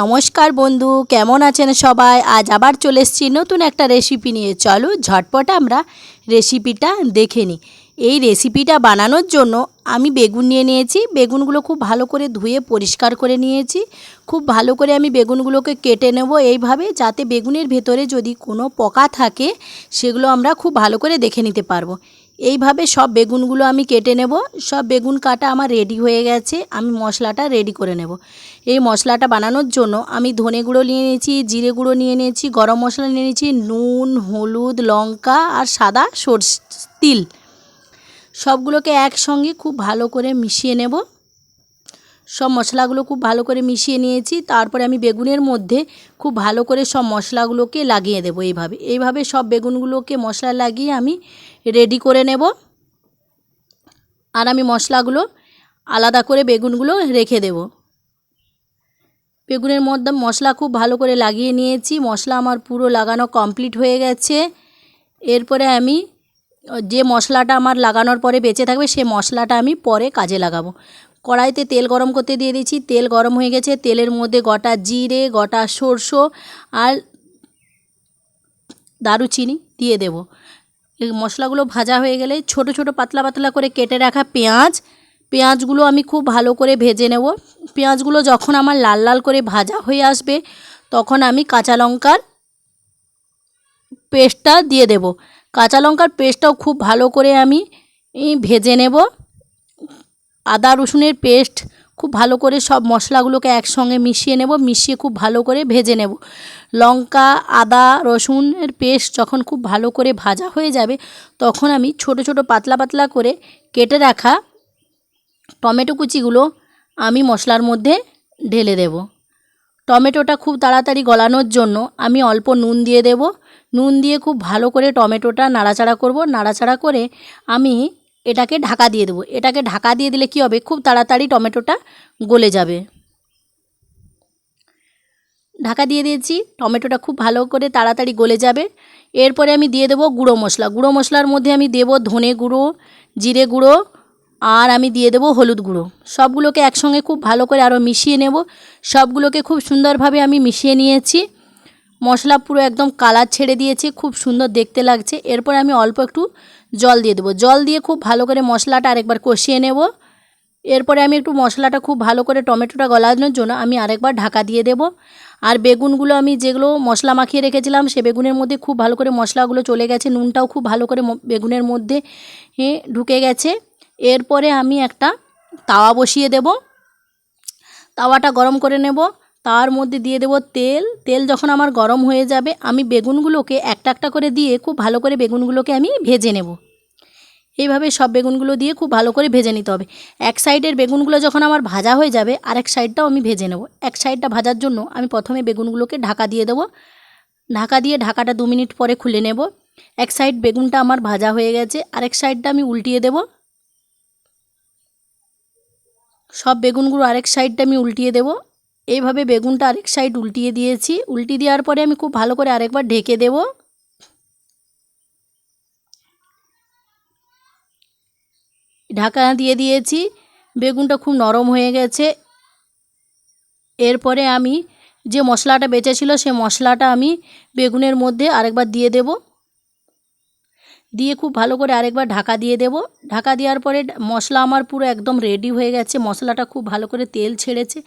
নমস্কার বন্ধু, কেমন আছেন সবাই? আজ আবার চলে এসেছি নতুন একটা রেসিপি নিয়ে। চলো ঝটপট আমরা রেসিপিটা দেখে নিই। এই রেসিপিটা বানানোর জন্য আমি বেগুন নিয়ে নিয়েছি। বেগুনগুলো খুব ভালো করে ধুয়ে পরিষ্কার করে নিয়েছি। খুব ভালো করে আমি বেগুনগুলোকে কেটে নেব এইভাবে, যাতে বেগুনের ভেতরে যদি কোনো পোকা থাকে, সেগুলো আমরা খুব ভালো করে দেখে নিতে পারব। এইভাবে সব বেগুনগুলো আমি কেটে নেব। সব বেগুন কাটা আমার রেডি হয়ে গেছে, আমি মশলাটা রেডি করে নেব। এই মশলাটা বানানোর জন্য আমি ধনে গুঁড়ো নিয়ে নিয়েছি, জিরে গুঁড়ো নিয়ে নিয়েছি, গরম মশলা নিয়ে নিয়েছি, নুন, হলুদ, লঙ্কা আর সাদা সর্ষ, তিল। সবগুলোকে একসঙ্গে খুব ভালো করে মিশিয়ে নেব। সব মশলাগুলো খুব ভালো করে মিশিয়ে নিয়েছি। তারপরে আমি বেগুনের মধ্যে খুব ভালো করে সব মশলাগুলোকে লাগিয়ে দেবো এইভাবে। এইভাবে সব বেগুনগুলোকে মশলা লাগিয়ে আমি রেডি করে নেব। আর আমি মশলাগুলো আলাদা করে বেগুনগুলো রেখে দেব। বেগুনের মধ্যে মশলা খুব ভালো করে লাগিয়ে নিয়েছি। মশলা আমার পুরো লাগানো কমপ্লিট হয়ে গেছে। এরপরে আমি যে মশলাটা আমার লাগানোর পরে বেঁচে থাকবে, সে মশলাটা আমি পরে কাজে লাগাবো। কড়াইতে তেল গরম করতে দিয়ে দিয়েছি তেল গরম হয়ে গেছে। তেলের মধ্যে গোটা জিরে, গোটা সরষে আর দারুচিনি দিয়ে দেব। এই মশলাগুলো ভাজা হয়ে গেলে ছোট ছোট পাতলা পাতলা করে কেটে রাখা পেঁয়াজ। পেঁয়াজগুলো আমি খুব ভালো করে ভেজে নেব। পেঁয়াজগুলো যখন আমার লাল লাল করে ভাজা হয়ে আসবে, তখন আমি কাঁচা লঙ্কার পেস্টটা দিয়ে দেব। কাঁচা লঙ্কার পেস্টটাও খুব ভালো করে আমি ভেজে নেব। আদা রসুনের পেস্ট খুব ভালো করে সব মশলাগুলোকে একসঙ্গে মিশিয়ে নেব, মিশিয়ে খুব ভালো করে ভেজে নেব। লঙ্কা, আদা, রসুনের পেস্ট যখন খুব ভালো করে ভাজা হয়ে যাবে, তখন আমি ছোট ছোট পাতলা পাতলা করে কেটে রাখা টমেটো কুচিগুলো আমি মশলার মধ্যে ঢেলে দেব। টমেটোটা খুব তাড়াতাড়ি গলানোর জন্য আমি অল্প নুন দিয়ে দেব। নুন দিয়ে খুব ভালো করে টমেটোটা নাড়াচাড়া করব। নাড়াচাড়া করে আমি এটাকে ঢাকা দিয়ে দেবো। এটাকে ঢাকা দিয়ে দিলে কী হবে? খুব তাড়াতাড়ি টমেটোটা গলে যাবে। ঢাকা দিয়ে দিয়েছি। টমেটোটা খুব ভালো করে তাড়াতাড়ি গলে যাবে। এরপরে আমি দিয়ে দেবো গুঁড়ো মশলা। গুঁড়ো মশলার মধ্যে আমি দেবো ধনে গুঁড়ো, জিরে গুঁড়ো, আর আমি দিয়ে দেবো হলুদ গুঁড়ো। সবগুলোকে একসঙ্গে খুব ভালো করে আরও মিশিয়ে নেব। সবগুলোকে খুব সুন্দরভাবে আমি মিশিয়ে নিয়েছি। মশলা পুরো একদম কালার ছেড়ে দিয়েছে, খুব সুন্দর দেখতে লাগছে। এরপর আমি অল্প একটু জল দিয়ে দেবো। জল দিয়ে খুব ভালো করে মশলাটা আরেকবার কষিয়ে নেব। এরপরে আমি একটু মশলাটা খুব ভালো করে টমেটোটা গলানোর জন্য আমি আরেকবার ঢাকা দিয়ে দেব। আর বেগুনগুলো আমি যেগুলো মশলা মাখিয়ে রেখেছিলাম, সে বেগুনের মধ্যে খুব ভালো করে মশলাগুলো চলে গেছে। নুনটাও খুব ভালো করে বেগুনের মধ্যে ঢুকে গেছে। এরপরে আমি একটা তাওয়া বসিয়ে দেব। তাওয়াটা গরম করে নেব। তার মধ্যে দিয়ে দেব তেল। তেল যখন আমার গরম হয়ে যাবে, আমি বেগুনগুলোকে একটা একটা করে দিয়ে খুব ভালো করে বেগুনগুলোকে আমি ভেজে নেব। এইভাবে সব বেগুনগুলো দিয়ে খুব ভালো করে ভেজে নিতে হবে। এক সাইডের বেগুনগুলো যখন আমার ভাজা হয়ে যাবে, আরেক সাইডটাও আমি ভেজে নেব। এক সাইডটা ভাজার জন্য আমি প্রথমে বেগুনগুলোকে ঢাকা দিয়ে দেবো। ঢাকা দিয়ে ঢাকাটা দু মিনিট পরে খুলে নেব। এক সাইড বেগুনটা আমার ভাজা হয়ে গেছে, আরেক সাইডটা আমি উল্টিয়ে দেব। সব বেগুনগুলো আরেক সাইডটা আমি উল্টিয়ে দেব। এইভাবে বেগুনটা আরেক সাইড উল্টিয়ে দিয়েছি। উল্টিয়ে দেওয়ার পরে আমি খুব ভালো করে আরেকবার ঢেকে দেব। ঢাকা দিয়ে দিয়েছি। বেগুনটা খুব নরম হয়ে গেছে। এরপরে আমি যে মশলাটা বেঁচেছিল সে মশলাটা আমি বেগুনের মধ্যে আরেকবার দিয়ে দেব। দিয়ে খুব ভালো করে আরেকবার ঢাকা দিয়ে দেব। ঢাকা দেওয়ার পরে মশলা আমার পুরো একদম রেডি হয়ে গেছে। মশলাটা খুব ভালো করে তেল ছেড়েছে।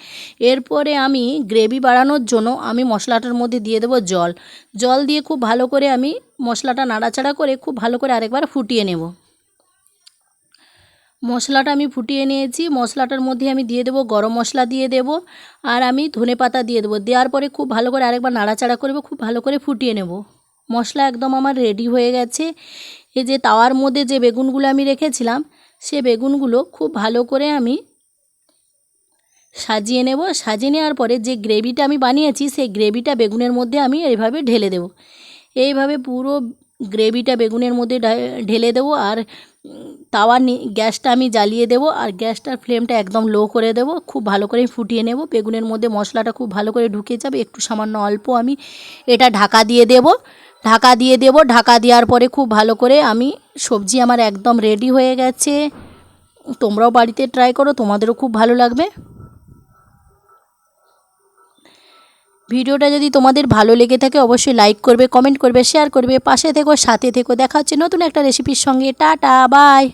এরপরে আমি গ্রেভি বাড়ানোর জন্য আমি মশলাটার মধ্যে দিয়ে দেব জল। জল দিয়ে খুব ভালো করে আমি মশলাটা নাড়াচাড়া করে খুব ভালো করে আরেকবার ফুটিয়ে নেব। মশলাটা আমি ফুটিয়ে নিয়েছি। মশলাটার মধ্যে আমি দিয়ে দেবো গরম মশলা দিয়ে দেব আর আমি ধনে পাতা দিয়ে দেবো। দেওয়ার পরে খুব ভালো করে আরেকবার নাড়াচাড়া করব, খুব ভালো করে ফুটিয়ে নেব। মশলা একদম আমার রেডি হয়ে গেছে। এই যে তাওয়ার মধ্যে যে বেগুনগুলো আমি রেখেছিলাম, সে বেগুনগুলো খুব ভালো করে আমি সাজিয়ে নেব। সাজিয়ে নেওয়ার পরে যে গ্রেভিটা আমি বানিয়েছি, সেই গ্রেভিটা বেগুনের মধ্যে আমি এইভাবে ঢেলে দেব। এইভাবে পুরো গ্রেভিটা বেগুনের মধ্যে ঢেলে দেবো আর তাওয়া গ্যাসটা আমি জ্বালিয়ে দেবো আর গ্যাসটার ফ্লেমটা একদম লো করে দেবো। খুব ভালো করে ফুটিয়ে নেব। বেগুনের মধ্যে মশলাটা খুব ভালো করে ঢুকে যাবে। একটু সামান্য অল্প আমি এটা ঢাকা দিয়ে দেব। ঢাকা দিয়ে দেব। ঢাকা দেওয়ার পরে খুব ভালো করে আমি সবজি আমার একদম রেডি হয়ে গেছে। তোমরাও বাড়িতে ট্রাই করো, তোমাদেরও খুব ভালো লাগবে। ভিডিওটা যদি তোমাদের ভালো লেগে থাকে, অবশ্যই লাইক করবে কমেন্ট করবে শেয়ার করবে, পাশে থেকো, সাথে থেকো। দেখা হচ্ছে নতুন একটা রেসিপির সঙ্গে। Tata bye